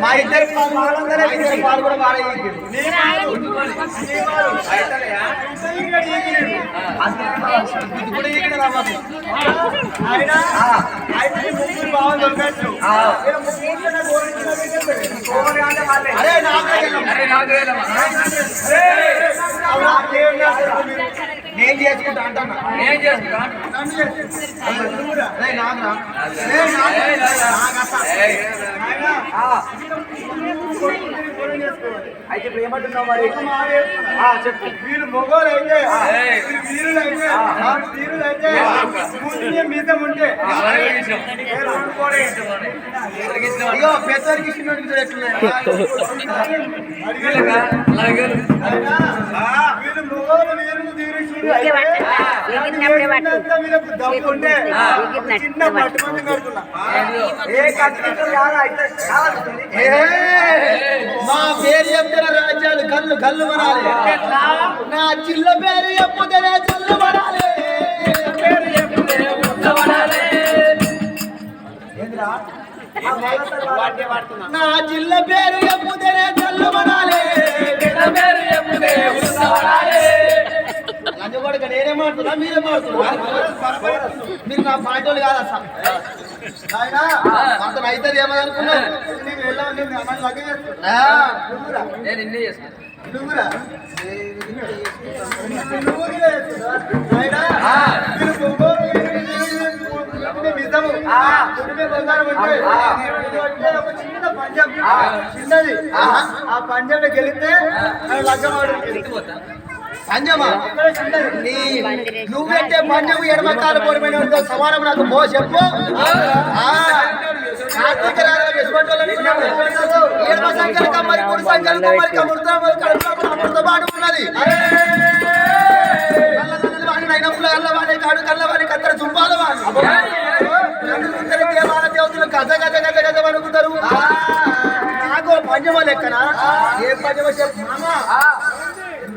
మా ఇద్దరు పాలు కూడా బాగా బాగా దొరకచ్చు అరే నేను చేసుకుంటా అంటున్నా ఏం చేస్తా నన్ను చేసుకుంటా అరే నాగరా. అయితే ఇప్పుడు ఏమంటున్నావు మరి? ఆ, చెప్పు. వీళ్ళు మొగోలు అయితే వీళ్ళు వీరులు అయితే వీరులు అయితే పూర్తి మితం ఉంటే. నేను అనుకోలే. అయ్యో పెద్దవారికి చిన్నోడికి చూడు ఎట్లున్నాయి. అయినా, వీళ్ళు మొగోలు వీరులు చిన్న కడుతున్నా ఏ కాదా అయితే. ఏ, మా పేరు చెప్తున్న రాజ్యాలు కళ్ళు కళ్ళు మనాలి. నా చిల్ల పేరు చెప్పుతేనే చల్లు మనాలి? నా జిల్ల పేరు చెప్పుతేనే చల్లు మనాలి. పేరు. లంజగొడక నేనే మాడుతున్నా మీరే మాడుతున్నా మీరు నా పాటోళ్ళు కాదు అతను అయితే ఏమనుకున్నావు నీకు వెళ్ళావు నేను అన్నది లగ్గం చేస్తున్నా. నువ్వురా నేను ఇన్ని చేసుకుంటా నువ్వురా నువ్వు కూడా చేస్తున్నా. నాయనా, మీరు బొంగోలు, ఇది నిజము. చుట్టూ బంగారం ఉంటే, ఇది వచ్చే ఒక చిన్న పంజం చిన్నది ఆ పంజాబ్ గెలిస్తే లగ్గం ఆడుతుంది. పంజమా నీ నువ్వెట్టే పంజము ఎడమకాల పొడిపోయిన సమానం నాకు పో చెప్పు. ఆ, కార్తీక ఎడమ కుడి కడుపులో ఉన్నది. కాడు కళ్ళ వాడి. కత్తెర దేవాల దేవతలు గజ గజ గజ గజ అనుకుంటారు నాకు పంజమ లెక్కన? ఏ పంజమ చెప్పు?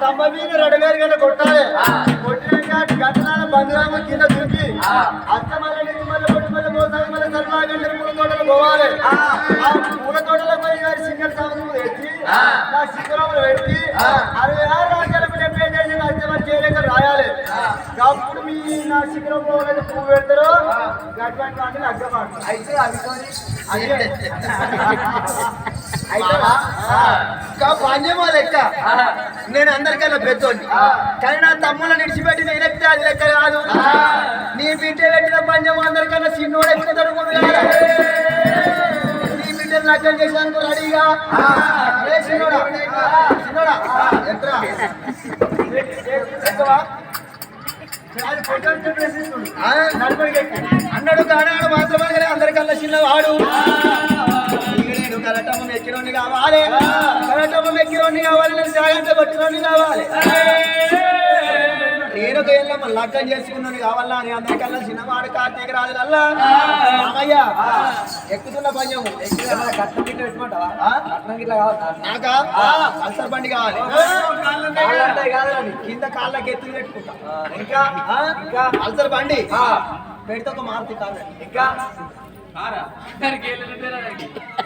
తమ్మ మీద రెండు వేలు గంట కొట్టాలి. కొట్టినాక గట్టనాల బంధురామ కింద దుంకి అత్త మళ్ళీ నుంచి మళ్ళీ కొట్టి మళ్ళీ మోసాలు మళ్ళీ సర్వా గంటలు పూల తోటలు పోవాలి. ఆ. పూల తోటలో పోయి గారి సింగల్ సముద్రం తెచ్చి ఆ. శిఖరంలో పెట్టి అరవై ఆరు రాజ్యాలకు డెబ్బై చేసి అత్యమని చేయలేక రాయాలి. అప్పుడు మీ నా శిఖరంలో ఎవరైతే పువ్వు పెడతారో? గట్టువంటి వాటిని అగ్గమాట అయితే అవి పంజమా లెక్క నేను అందరికన్నా పెద్దోని కానీ నా తమ్ముళ్ళని విడిచిపెట్టి నేను ఎక్కితే అది లెక్క కాదు. నీ బిడ్డ పెట్టిన పంజం అందరికన్నా చిన్నోడు కాదు. నీ బిడ్డను లగ్గం చేసాను రెడీగా? చిన్నోడా చిన్నోడా ఎంతరా? అన్నాడు కానాడు మాత్రమే కానీ అందరికల్లా చిన్నవాడు. నేను ఎక్కిరోని కావాలి. కలటమ్మ ఎక్కిరోని కావాలి నేను జాగ్రత్త పట్టిరోని కావాలి. నేను ఒక ఎల్లమ్మ లగ్గం చేసుకున్నాను కావాలా అని అందరికల్లా చిన్నవాడు కార్తీక రాజు కల్లా. రామయ్య ఎక్కుతున్న పయ్యము కట్నం గిట్ల పెట్టుకుంటావా? కట్నం గిట్ల కావాలి. నాకా? పల్సర్ బండి కావాలి. కింద కాళ్ళకి ఎత్తులు పెట్టుకుంటా. ఇంకా? ఇంకా? పల్సర్ బండి? పెడితే ఒక మారుతి కాదు ఇంకా? ఇంకేం కావాలి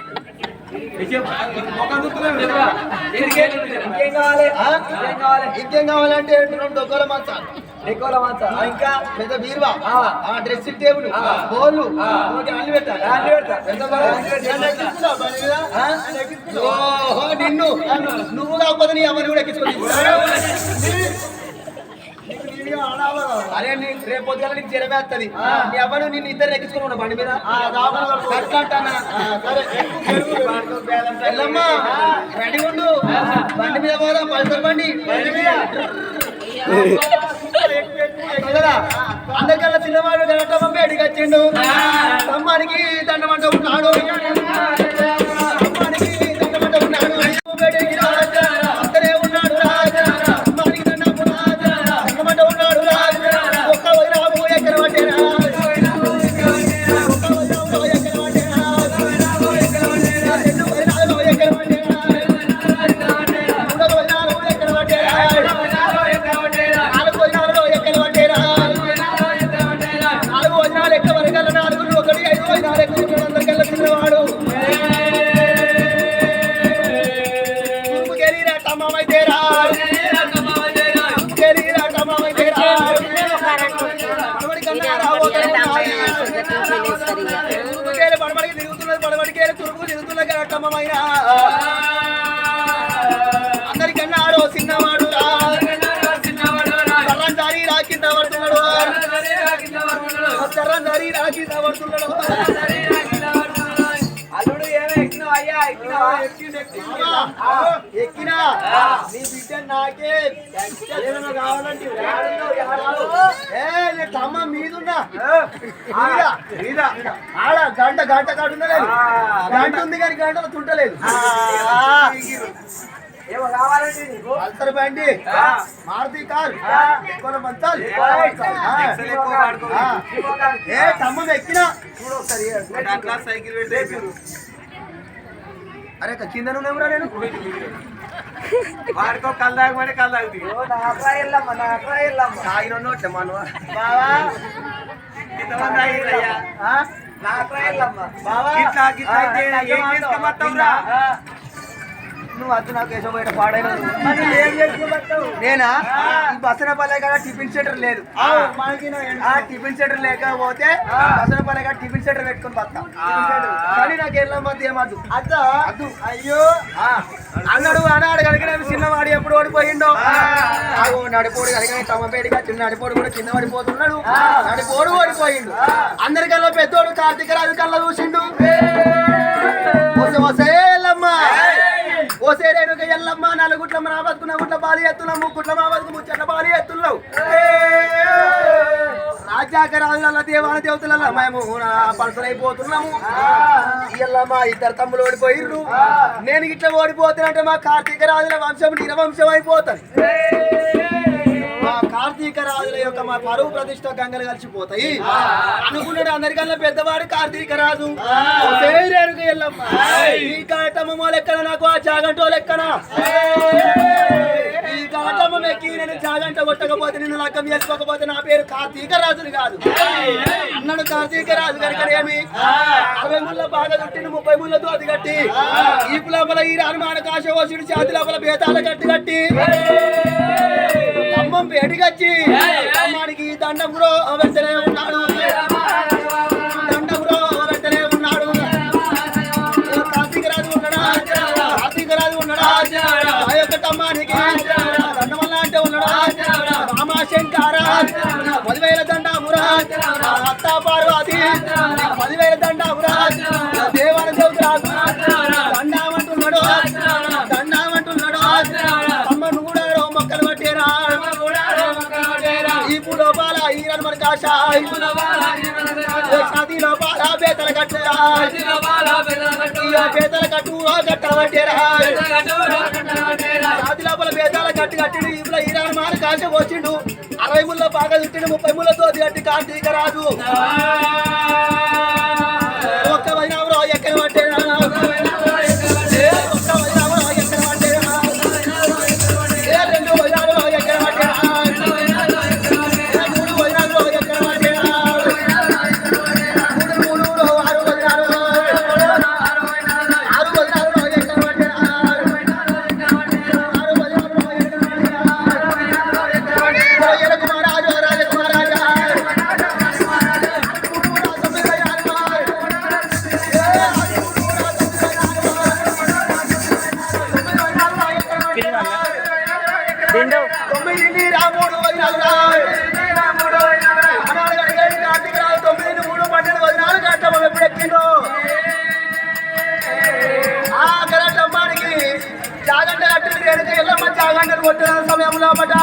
ఇంకేం కావాలంటే డొక్కల మంచాలు ఎక్కువ మంచా. ఇంకా పెద్ద బీరువా? ఆ. Dressing table. బోర్లు అన్ని పెట్టాలి. అన్ని. నన్ను. నువ్వు కాకపోతే నీ అమ్మని కూడా ఎక్కించుకొని అరే నీ రేపు పొద్దుగాల నీకు జరవేస్తుంది నీ అవ్వను నిన్ను ఇద్దరు ఎక్కించుకుని ఉన్నా బండి మీద? ఎల్లమ్మా రెడీ ఉండు. బండి మీద పోదా. పల్సర్ బండి. బండి మీద. అందరికల్లా చిన్నవాడు గడటమ్మ బయటికి వచ్చిండు. అమ్మానికి దండమంట ఉన్నాడు. గట్టమ్మమైనా అందరికన్నా ఆడో చిన్నవాడు రా. కర్రందారి రా. కింద పడుతున్నాడు కర్రందారి రా. కింద పడుతున్నాడు ఎక్కినా. నీ బిడ్డ నాకే. ఏదైనా కావాలంటే ఏ తమ్మ మీదున్నా. మీద, మీద. ఆడ గంట గంట కాడున్నలేదు గంట. ఉంది కానీ గంటలో తుంటలేదు. ఏమో కావాలంటే నీకు. పల్సర్ బండి. ఆ. మారుతి కార్. ఎక్కువ మంచాలు ఎక్కువ మంచాలు. ఆ. ఎక్సెల్ ఎక్కువ వాడుకో. ఆ. ఎక్కువ కాదు. ఏ తమ్మ ఎక్కినా చూడు ఒకసారి అరే కింద నువ్వేమరా నేను వాడుకో కల్లాగమని కల్లాగుతుంది ఓ, నా అట్లా వెళ్ళమ్మా నా అట్లా వెళ్ళమ్మా తాగినట్టు మనవ? బావా. ఇంతమంది వెళ్ళమ్మా బావా. ఏం చేసుకోమంటావురా? నువ్వు అద్దు నాకు వేసో బయట పాడైన నేనా? ఈ బసనపల్లె కాడ టిఫిన్ సెంటర్ లేదు. ఆ. టిఫిన్ సెంటర్ లేకపోతే బసనపల్లె కాడ టిఫిన్ సెంటర్ పెట్టుకొని బతా కానీ నాకు వెళ్ళం మధ్య ఏమద్దు అద్ద? అద్దు? అయ్యో. అన్నాడు అన్నాడు కనుక చిన్నవాడు ఎప్పుడు ఓడిపోయిండో. నడిపోడు కనుక తమ్మపేడిగా చిన్న నడిపోడు కూడా కింద పడిపోతున్నాడు. నడిపోడు ఓడిపోయిండు. అందరికల్లా పెద్దోడు కార్తీక రాజు కల్లా చూసిండు. ఓసే ఎల్లమ్మ ఓసే రేణుక ఎల్లమ్మ నలుగుట్ల మా బతుకున్న గుట్ల బాలి ఎత్తున్నాం ముగ్గుట్ల మా బతుకు ముచ్చట్ల బాలి ఎత్తున్నావు రాజాక రాజుల దేవతల మేము పలసలైపోతున్నాము. ఎల్లమ్మ ఇద్దరు తమ్ములు ఓడిపోయిర్రు. నేను ఇట్లా ఓడిపోతానంటే మా కార్తీక రాజుల వంశం నిరవంశం అయిపోతుంది. కార్తీక రాజుల యొక్క మా పరువు ప్రతిష్ట గంగలు కలిసిపోతాయి. అనుకున్నాడు అందరికన్నా పెద్దవాడు కార్తీక రాజు. పేరేరుకు ఎల్లమ్మ. ఈ కాటమ్మ లెక్కన నాకు ఆ జాగంటో లెక్కన ఈ కాటమ్మ ఎక్కి నేను జాగంట కొట్టకపోతే నిన్ను లగ్గం చేసుకోకపోతే నా పేరు కార్తీక రాజుని కాదు. అన్నాడు కార్తీక రాజు కనుక ఏమి? అరవై ముళ్ళ బాగా చుట్టిండు ముప్పై ముళ్ళతో అది కట్టి ఈపు లోపల ఈ రానుమాన కాశ పోసుడు చేతి లోపల బేతాల గట్టి కట్టి అమ్మం వేడిగచ్చి అమ్మానికి దండం బ్రో వెంటనే ఉన్నాడు. రామాశంకర పదివేల దండామురా అత్త పార్వతి పదివేల దండామురా దేవాల దేవతరాజు దండామంటున్నాడు దండామంటున్నాడు అమ్మ నువ్వు కూడా మొక్కలు పట్టేరా. ఇప్పుడు లోపాల ఈరన్ మన కాశ. ఛాతీ లోపాల బేతల కట్టురా. బేతల కట్టు కట్టబట్టేరా ఛాతీ లోపల బేతాల కట్టు కట్టిడు ఇప్పుడు ఈరాన్ మాన కాశ వచ్చిండు. అరవై ముళ్ళ బాగా తిట్టిన ముప్పై ముళ్ళతో అది అడ్డి కార్తీక రాజు కొట్టిన సమయంలో బట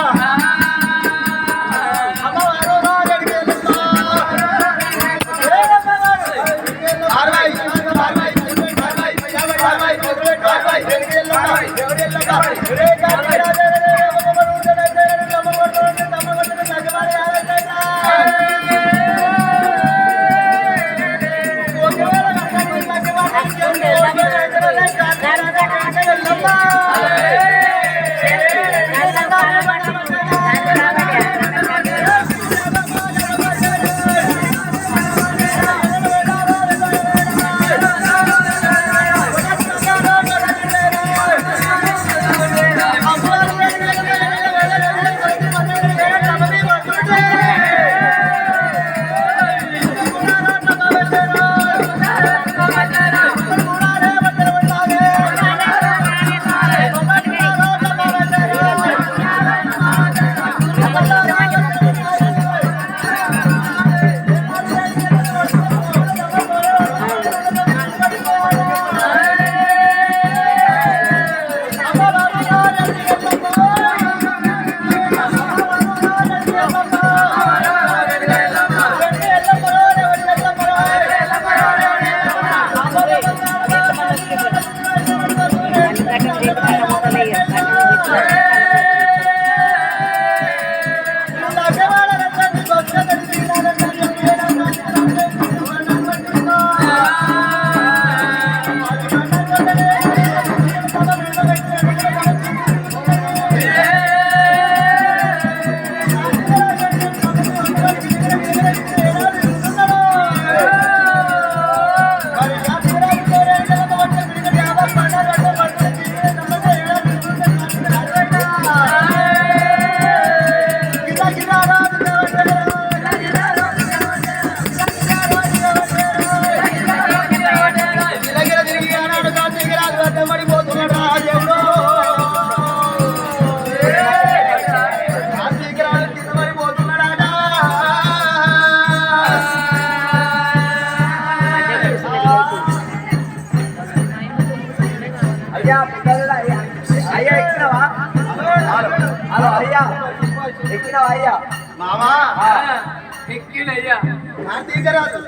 ఎక్కరాదు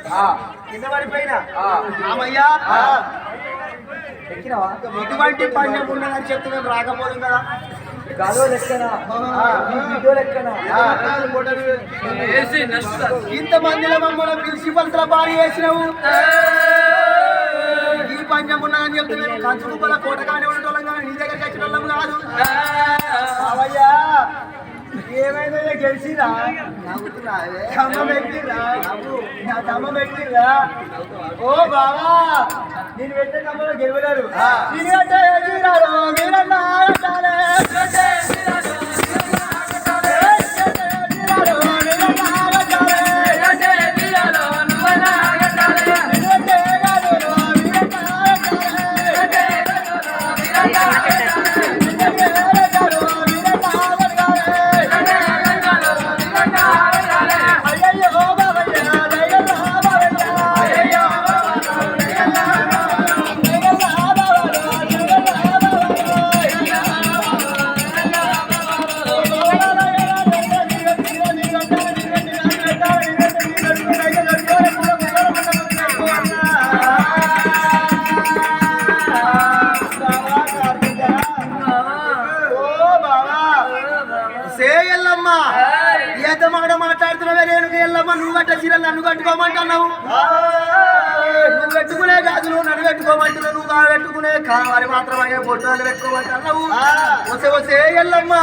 కింద పడిపోయినా. రామయ్యా. ఎటువంటి పంజం రాకపోదు కదా. ఇంత మందిలో మమ్మల్ని ప్రిన్సిపల్స్ బాడీ వేసినావు ఈ పంజం ఉన్నాయని చెప్తున్నాను కంచుకుప్పల కోట కానీ ఉండటం నీ దగ్గరికి వచ్చిన కాదు. ఏమైందో గెలిచిరా ఖమ్మం ఎక్కిరా నా ఖమ్మం ఓ బాబా నేను పెట్టే ఖమ్మంలో గెలవలేరు. కట్టుకోమంటున్నావు? నువ్వు పెట్టుకునే గాజులు నన్ను పెట్టుకోమంటున్నావు నువ్వు బాగా పెట్టుకునే కావాలి మాత్రమే బొట్టాలు పెట్టుకోమంటున్నావు వసే వసే ఎల్లమ్మ.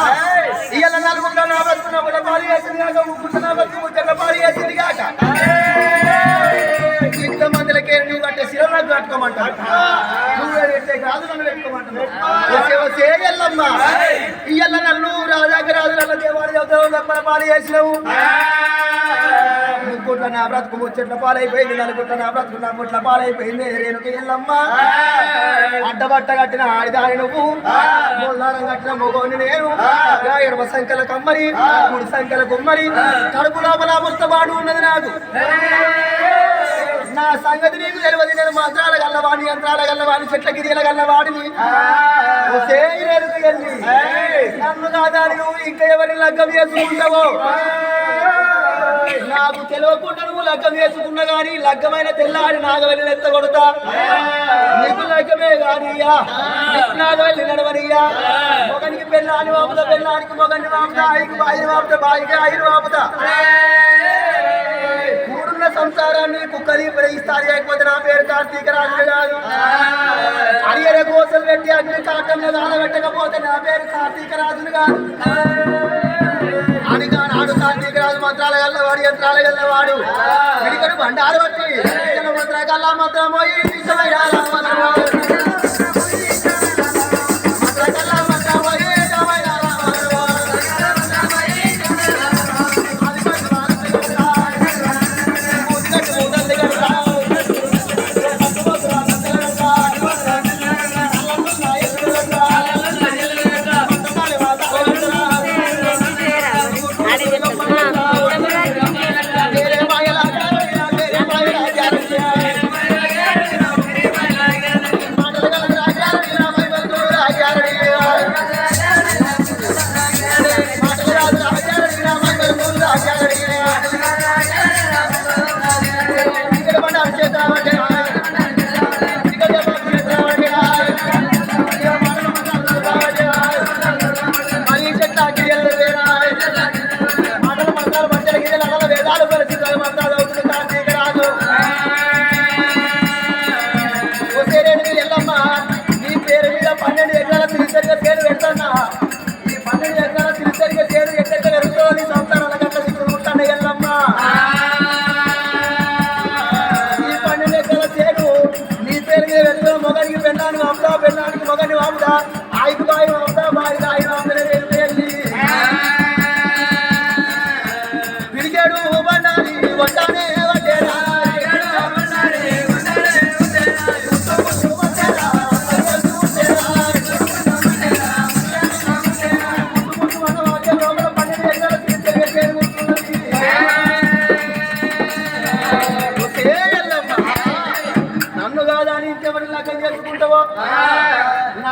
ఇయ్యాల నలుగురు నా బతుకున్న కూడా పాలు వేసింది కాక ముగ్గురు నా బతుకు ముచ్చట్ల పాలు వేసింది కాక. ఇంతమందిలకే నువ్వు కట్టే చీరలు నాకు కట్టుకోమంటావు నువ్వు పెట్టే గాజులు నన్ను పెట్టుకోమంటున్నావు. వసే వసే ఎల్లమ్మ. ఇయ్యాల నన్ను రాజాకి రాజు నల్ల దేవాడి తప్పన పాలు చేసినావు ముగ్గుట్ల నా బ్రతుకు ముచ్చట్ల పాలైపోయింది నలుగుట్ల నా బ్రతుకు నా ముట్ల పాలైపోయింది. రేణుకి ఎల్లమ్మ అడ్డబట్ట కట్టిన ఆడిదాని నువ్వు. ముల్లారం కట్టిన మొగోని నేను. ఎడమ సంఖ్యల కమ్మరి మూడు సంఖ్యల కుమ్మరి కడుపు లోపల ముస్తబాటు ఉన్నది నాకు. నా సంగతి నీకు తెలియదు నేను మంత్రాల గల్లవాడిని యంత్రాల గల్లవాణి చెట్ల గిరియల గల్లవాడిని. నన్ను కాదని నువ్వు ఇంకా ఎవరిని లగ్గం చేసుకుంటావో? నాకు తెలియకుండా నువ్వు లగ్గం వేసుకున్నా గాని లగ్గమైన తెల్లాడి నాగవల్లి ఎత్త కొడతా. నీకు లగ్గమే గానియ్యా నాగవల్లి నడవనియ్యా. మొగనికి పెళ్ళాని వాపుతా పెళ్ళానికి మొగని వాపుతా ఆయికి బాయిని వాపుతా బాయికి ఆయిని వాపుతా. కూడున్న సంసారాన్ని కుక్కలి ప్రయిస్తారు లేకపోతే నా పేరు కార్తీక రాజు కాదు. హరియర కోసలు పెట్టి అగ్ని కాటంలో పెట్టకపోతే నా పేరు కార్తీక రాజును కాదు. మంత్రాల గల్లవాడు యంత్రాల గల్లవాడు పిడికడు బండారు బట్టి మంత్ర కల్లా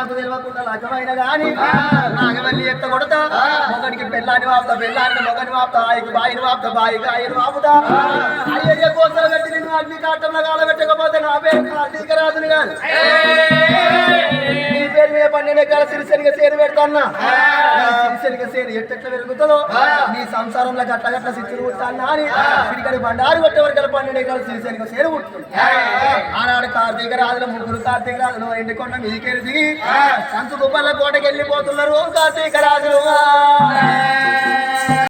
నాకు తెలియకుండా లగ్గమైన గాని నాగవల్లి ఎత్త కొడతా. మొగడికి పెళ్ళాని వాపుతా పెళ్ళానికి మొగని వాపుతా ఆయికి బాయిని వాపుతా బాయికి ఆయన వాపుతా. అయ్యయ్య కోసలు కట్టి అగ్ని కాటంలో కాలబెట్టకపోతే నా పేరు కార్తీక రాజుని కాదు. నీ పేరు మీద పన్నెండు ఎకరాల సిరిసరిగా సేరు పెడతాన్నా. సిరిసరిగా సేరు ఎట్టెట్లా పెరుగుతుందో? నీ సంసారంలో గట్ల గట్ల సిచ్చులు పుట్టానా అని పిడికడి బండారు కొట్టే వరకు పన్నెండు ఎకరాల సిరిసరిగా సేరు పుట్టింది ఆనాడు కార్తీక రాజుల ముగ్గురు కార్తీక రాజులు ఎండుకొండ మీదికెళ్ళి దిగి సంచు గుబ్బల కోటకి వెళ్ళిపోతున్నారు కార్తీక రాజులు.